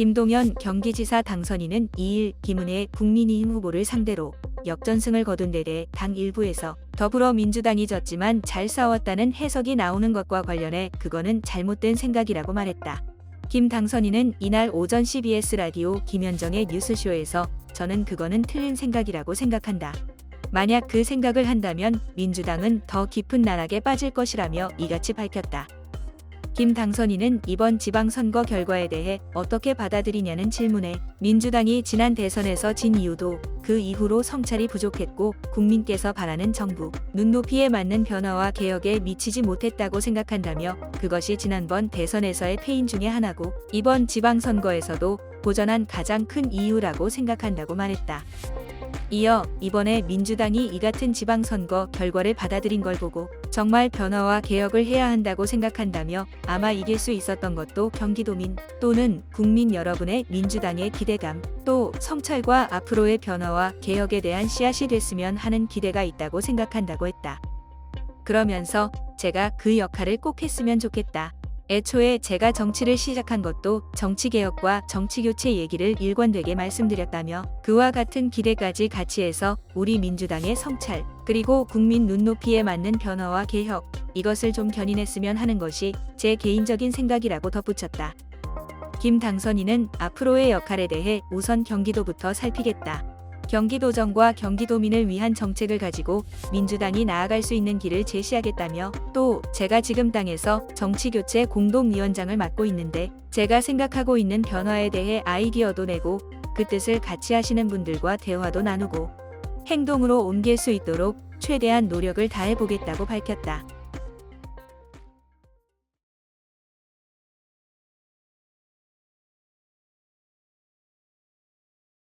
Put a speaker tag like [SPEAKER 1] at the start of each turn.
[SPEAKER 1] 김동연 경기지사 당선인은 2일 김은혜 국민의힘 후보를 상대로 역전승을 거둔 데 대해 당 일부에서 더불어민주당이 졌지만 잘 싸웠다는 해석이 나오는 것과 관련해 그거는 잘못된 생각이라고 말했다. 김 당선인은 이날 오전 CBS 라디오 김현정의 뉴스쇼에서 저는 그거는 틀린 생각이라고 생각한다. 만약 그 생각을 한다면 민주당은 더 깊은 나락에 빠질 것이라며 이같이 밝혔다. 김 당선인은 이번 지방선거 결과에 대해 어떻게 받아들이냐는 질문에 민주당이 지난 대선에서 진 이유도 그 이후로 성찰이 부족했고 국민께서 바라는 정부, 눈높이에 맞는 변화와 개혁에 미치지 못했다고 생각한다며 그것이 지난번 대선에서의 패인 중의 하나고 이번 지방선거에서도 보전한 가장 큰 이유라고 생각한다고 말했다. 이어 이번에 민주당이 이 같은 지방선거 결과를 받아들인 걸 보고 정말 변화와 개혁을 해야 한다고 생각한다며 아마 이길 수 있었던 것도 경기도민 또는 국민 여러분의 민주당의 기대감 또 성찰과 앞으로의 변화와 개혁에 대한 씨앗이 됐으면 하는 기대가 있다고 생각한다고 했다. 그러면서 제가 그 역할을 꼭 했으면 좋겠다. 애초에 제가 정치를 시작한 것도 정치개혁과 정치교체 얘기를 일관되게 말씀드렸다며 그와 같은 기대까지 같이 해서 우리 민주당의 성찰 그리고 국민 눈높이에 맞는 변화와 개혁 이것을 좀 견인했으면 하는 것이 제 개인적인 생각이라고 덧붙였다. 김 당선인은 앞으로의 역할에 대해 우선 경기도부터 살피겠다. 경기도정과 경기도민을 위한 정책을 가지고 민주당이 나아갈 수 있는 길을 제시하겠다며 또 제가 지금 당에서 정치교체 공동위원장을 맡고 있는데 제가 생각하고 있는 변화에 대해 아이디어도 내고 그 뜻을 같이 하시는 분들과 대화도 나누고 행동으로 옮길 수 있도록 최대한 노력을 다해 보겠다고 밝혔다.